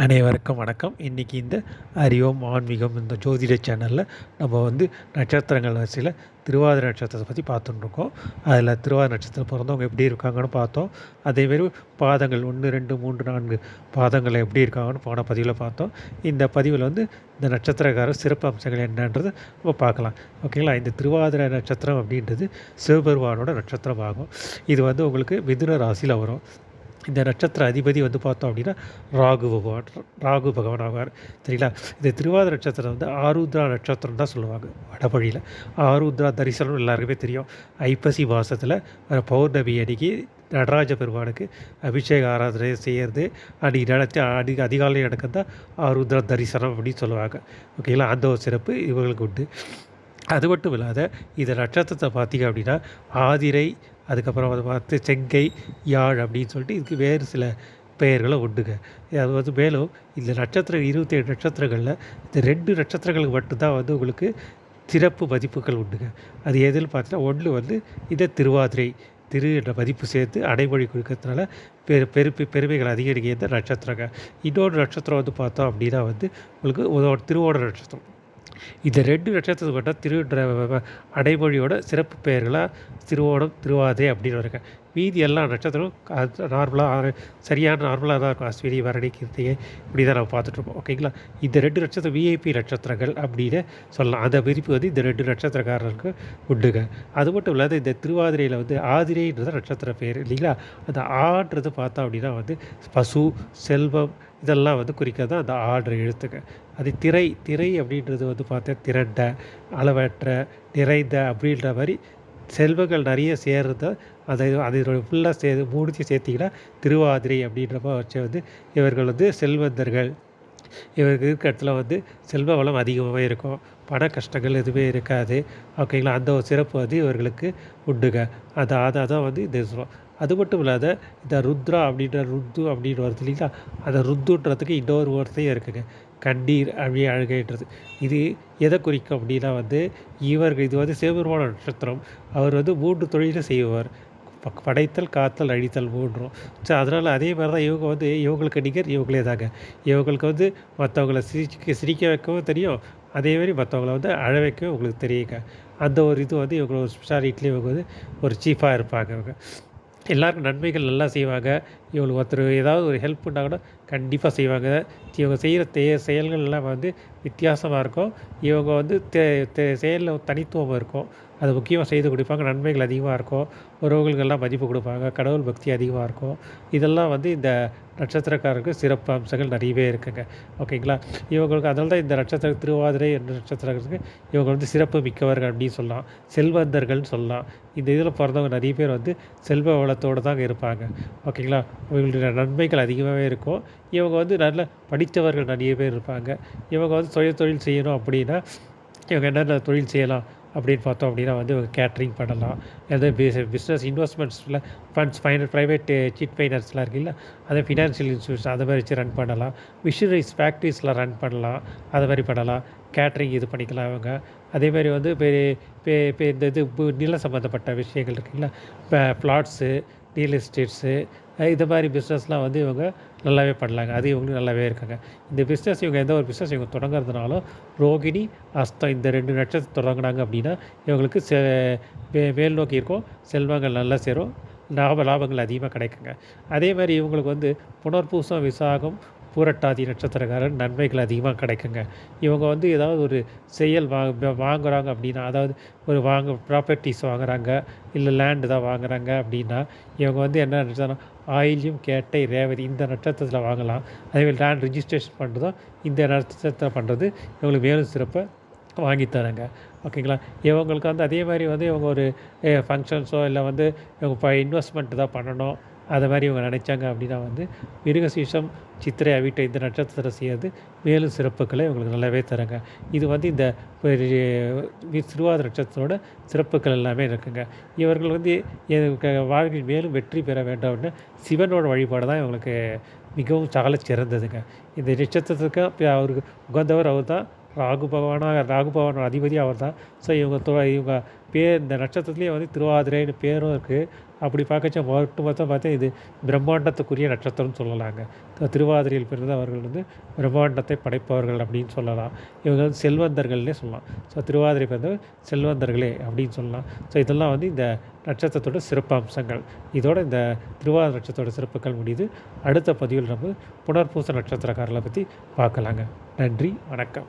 அனைவருக்கும் வணக்கம். இன்றைக்கி இந்த அறிவோம் ஆன்மீகம் இந்த ஜோதிட சேனலில் நம்ம வந்து நட்சத்திரங்கள் வரிசையில் திருவாதிரை நட்சத்திரத்தை பற்றி பார்த்துட்டுருக்கோம் அதில் திருவாதிரை நட்சத்திரம் பிறந்தவங்க எப்படி இருக்காங்கன்னு பார்த்தோம். அதேமாரி பாதங்கள் ஒன்று ரெண்டு மூன்று நான்கு பாதங்கள் எப்படி இருக்காங்கன்னு போன பதிவில் பார்த்தோம். இந்த பதிவில் வந்து இந்த நட்சத்திரக்கார சிறப்பு அம்சங்கள் என்னன்றது நம்ம பார்க்கலாம். ஓகேங்களா இந்த திருவாதிரை நட்சத்திரம் அப்படின்றது சிவபெருமானோட நட்சத்திரம் ஆகும் இது வந்து உங்களுக்கு மிதுன ராசியில் வரும். இந்த நட்சத்திர அதிபதி வந்து பார்த்தோம் அப்படின்னா ராகு பகவான் ராகு பகவான் ஆவார். சரிங்களா? இந்த திருவாதிர நட்சத்திரம் வந்து ஆருத்ரா நட்சத்திரம் தான் சொல்லுவாங்க. வடபழியில். ஆருத்ரா தரிசனம் எல்லாருக்குமே தெரியும். ஐப்பசி மாதத்தில் வர பௌர்ணமி அன்னைக்கு நடராஜ பெருமானுக்கு அபிஷேக ஆராதனை செய்கிறது அன்றைக்கி நடத்தி அடி அதிகாலை நடக்கிறது தான் ஆருத்ரா தரிசனம் அப்படின்னு சொல்லுவாங்க. ஓகேங்களா? அந்த ஒரு சிறப்பு இவங்களுக்கு உண்டு. அது மட்டும் இல்லாத இந்த நட்சத்திரத்தை பார்த்தீங்க அப்படின்னா ஆதிரை அதுக்கப்புறம் அதை பார்த்து செங்கை யாழ் அப்படின்னு சொல்லிட்டு இதுக்கு வேறு சில பெயர்களை உண்டுங்க. அது வந்து மேலும் இந்த நட்சத்திரம் இருபத்தேழு நட்சத்திரங்களில் இந்த ரெண்டு நட்சத்திரங்களுக்கு மட்டும்தான் வந்து உங்களுக்கு சிறப்பு மதிப்புகள் உண்டுங்க. அது எதுன்னு பார்த்தீங்கன்னா ஒன்று வந்து இந்த திருவாதிரை திரு என்ற மதிப்பு சேர்த்து அடைமொழி கொடுக்கறதுனால பெரு பெருப்பு பெருமைகள் அதிகரிக்க நட்சத்திரங்க. இன்னொரு நட்சத்திரம் வந்து பார்த்தோம் அப்படின்னா வந்து உங்களுக்கு திருவோண நட்சத்திரம். இந்த ரெண்டு நட்சத்திரத்தை கொண்ட திரு அடைமொழியோட சிறப்பு பெயர்களாக திருவோணம் திருவாதிரை அப்படின்னு வருங்க. மீதி எல்லா நட்சத்திரம் நார்மலாக சரியான நார்மலாக தான் இருக்கும். அஸ்வினி பரணி கிருத்திகை இப்படி தான் நம்ம பார்த்துட்ருப்போம் ஓகேங்களா இந்த ரெண்டு நட்சத்திரம் விஐபி நட்சத்திரங்கள் அப்படின்னு சொல்லலாம். அந்த விரிப்பு வந்து இந்த ரெண்டு நட்சத்திரக்காரருக்கு உண்டுங்க. அது மட்டும் இல்லாத இந்த திருவாதிரையில் வந்து ஆதிரைன்றது நட்சத்திர பேர் இல்லைங்களா? அந்த ஆன்றது பார்த்தோம் அப்படின்னா வந்து பசு செல்வம் இதெல்லாம் வந்து குறிக்கிறது தான் அந்த ஆடுற எழுத்துங்க. அது திரை திரை அப்படின்றது வந்து பார்த்தா திரண்ட அளவற்ற நிறைந்த அப்படின்ற மாதிரி செல்வங்கள் நிறைய சேர்றத அதை அதை ஃபுல்லாக சே முடிச்சு சேர்த்திங்கன்னா திருவாதிரை அப்படின்றப்ப வச்சு வந்து இவர்கள் வந்து செல்வந்தர்கள். இவருக்கு இருக்க இடத்துல வந்து செல்வ வளம் அதிகமாகவே இருக்கும். பண கஷ்டங்கள் எதுவுமே இருக்காது. ஓகேங்களா? அந்த ஒரு சிறப்பு வந்து இவர்களுக்கு உண்டுங்க. அது அதை தான் வந்து இந்த சொல்லுவோம் அது மட்டும் இல்லாத இந்த ருத்ரா அப்படின்ற ருத்து அப்படின்னு வருது இல்லைங்களா? அந்த ருத்துன்றதுக்கு இன்னொரு வார்த்தையும் இருக்குங்க. கண்ணீர் அப்படி அழுகைன்றது. இது எதை குறிக்கும் அப்படின்னா வந்து இவர்கள் இது வந்து சிவபெருமான நட்சத்திரம். அவர் வந்து மூன்று தொழிலும் செய்வார் படைத்தல் காத்தல் அழித்தல் மூன்றும். ஸோ அதனால் அதே மாதிரி தான் இவங்க வந்து இவங்களுக்கு நிகர் இவங்களே தாங்க. இவங்களுக்கு வந்து மற்றவங்கள சிரிக்க சிரிக்க வைக்கவும் தெரியும். அதேமாதிரி மற்றவங்கள வந்து அழ வைக்கவும் உங்களுக்கு தெரியுங்க. அந்த ஒரு இது வந்து இவங்க ஒரு ஸ்பெஷாலிட்டியில் இவங்க வந்து ஒரு சீஃபாக இருப்பாங்க இவங்க. எல்லாருக்கும் நன்மைகள் நல்லா செய்வாங்க. இவங்களுக்கு ஒருத்தர் ஏதாவது ஒரு ஹெல்ப் பண்ணால் கூட கண்டிப்பாக செய்வாங்க. இவங்க செய்கிற தே செயல்கள் எல்லாம் வந்து வித்தியாசமாக இருக்கும். இவங்க வந்து தே தே செயலில் தனித்துவம் இருக்கும். அது முக்கியமாக செய்து கொடுப்பாங்க நன்மைகள் அதிகமாக இருக்கும் உறவுகளுக்கெல்லாம் மதிப்பு கொடுப்பாங்க கடவுள் பக்தி அதிகமாக இருக்கும். இதெல்லாம் வந்து இந்த நட்சத்திரக்காரருக்கு சிறப்பு அம்சங்கள் நிறையவே இருக்குங்க. ஓகேங்களா? இவங்களுக்கு அதனால தான் இந்த நட்சத்திர திருவாதிரை என்ற நட்சத்திரத்துக்கு இவங்க வந்து சிறப்பு மிக்கவர்கள் அப்படின்னு சொல்லலாம். செல்வந்தர்கள்னு சொல்லலாம். இந்த இதில் பிறந்தவங்க நிறைய பேர் வந்து செல்வ வளத்தோடு தாங்க இருப்பாங்க. ஓகேங்களா? இவங்களுடைய நன்மைகள் அதிகமாகவே இருக்கும். இவங்க வந்து நல்ல படித்தவர்கள் நிறைய பேர் இருப்பாங்க. இவங்க வந்து சுய தொழில் செய்யணும் அப்படின்னா இவங்க என்னென்ன தொழில் செய்யலாம்? அப்படின்னு பார்த்தோம் அப்படின்னா வந்து கேட்ரிங் பண்ணலாம். எதாவது பிஸ் பிஸ்னஸ் இன்வெஸ்ட்மெண்ட்ஸில் ஃபண்ட்ஸ் ஃபைனல் ப்ரைவேட் சிட் ஃபைனான்ஸ்லாம் இருக்குல்ல அதை ஃபினான்ஷியல் இன்ஸ்டியூஷன் அதை மாதிரி வச்சு ரன் பண்ணலாம். மிஷினரிஸ் ஃபேக்ட்ரிஸில் ரன் பண்ணலாம் அதை மாதிரி பண்ணலாம். கேட்ரிங் இது பண்ணிக்கலாம் அவங்க அதே மாதிரி வந்து இப்போ இந்த இது நில சம்மந்தப்பட்ட விஷயங்கள் இருக்குங்களா இப்போ ஃப்ளாட்ஸு ரியல் எஸ்டேட்ஸு இது மாதிரி பிஸ்னஸ்லாம் வந்து இவங்க நல்லாவே பண்ணலாங்க. அது இவங்களுக்கு நல்லாவே இருக்காங்க. இந்த பிஸ்னஸ் இவங்க எந்த ஒரு பிஸ்னஸ் இவங்க தொடங்குறதுனாலும் ரோகிணி அஸ்தம் இந்த ரெண்டு நட்சத்திரம் தொடங்கினாங்க அப்படின்னா இவங்களுக்கு செ மேல் நோக்கி இருக்கும். செல்வங்கள் நல்லா சேரும். லாப லாபங்கள் அதிகமாக கிடைக்குங்க. அதே மாதிரி இவங்களுக்கு வந்து புனர்பூசம் விசாகம் பூரட்டாதி நட்சத்திரக்காரன் நன்மைகள் அதிகமாக கிடைக்குங்க. இவங்க வந்து ஏதாவது ஒரு செயல் வாங்க வாங்குகிறாங்க அப்படின்னா அதாவது ஒரு வாங்க ப்ராப்பர்ட்டிஸ் வாங்குகிறாங்க இல்லை லேண்டு தான் வாங்குகிறாங்க அப்படின்னா இவங்க வந்து என்ன நட்சத்திரம் ஆயில்யம் கேட்டை ரேவதி இந்த நட்சத்திரத்தில் வாங்கலாம். அதேமாதிரி லேண்ட் ரிஜிஸ்ட்ரேஷன் பண்ணுறதும் இந்த நட்சத்திரத்தை பண்ணுறது இவங்களுக்கு மேலும் சிறப்பை வாங்கித்தராங்க ஓகேங்களா? இவங்களுக்கு வந்து அதே மாதிரி வந்து இவங்க ஒரு ஃபங்க்ஷன்ஸோ இல்லை வந்து இவங்க இப்போ இன்வெஸ்ட்மெண்ட் தான் பண்ணணும். அதை மாதிரி இவங்க நினச்சாங்க அப்படின்னா வந்து மிருகசீஷம் சித்திரை அவிட்ட இந்த நட்சத்திரம் செய்யறது மேலும் சிறப்புகளை இவங்களுக்கு நல்லாவே தராங்க. இது வந்து இந்த திருவாதிர நட்சத்திரத்தோட சிறப்புகள் எல்லாமே இருக்குங்க. இவர்கள் வந்து வாழ்வில் மேலும் வெற்றி பெற வேண்டும் அப்படின்னா சிவனோட வழிபாடு தான் இவங்களுக்கு மிகவும் சகல சிறந்ததுங்க. இந்த நட்சத்திரத்துக்கு அவருக்கு உகந்தவர் அவர் தான் ராகு பகவானாக ராகு பகவானோட அதிபதி அவர் தான் ஸோ இவங்க தோ இவங்க பேர் இந்த நட்சத்திரத்துலேயே வந்து திருவாதிரைன்னு பேரும் இருக்குது அப்படி பார்க்கச்சா ஒட்டு மொத்தம் பார்த்தா இது பிரம்மாண்டத்துக்குரிய நட்சத்திரம்னு சொல்லலாங்க. திருவாதிரையில் பிறந்த அவர்கள் வந்து பிரம்மாண்டத்தை படைப்பவர்கள் அப்படின்னு சொல்லலாம். இவங்க வந்து செல்வந்தர்கள்னே சொல்லலாம். ஸோ திருவாதிரை பிறந்த செல்வந்தர்களே அப்படின்னு சொல்லலாம். ஸோ இதெல்லாம் வந்து இந்த நட்சத்திரத்தோட சிறப்பு அம்சங்கள் இதோட இந்த திருவாதிரை நட்சத்திரத்தோட சிறப்புகள் முடியுது. அடுத்த பதிவில் நம்ம புனர்பூச நட்சத்திரக்காரர்களை பற்றி பார்க்கலாங்க. நன்றி வணக்கம்.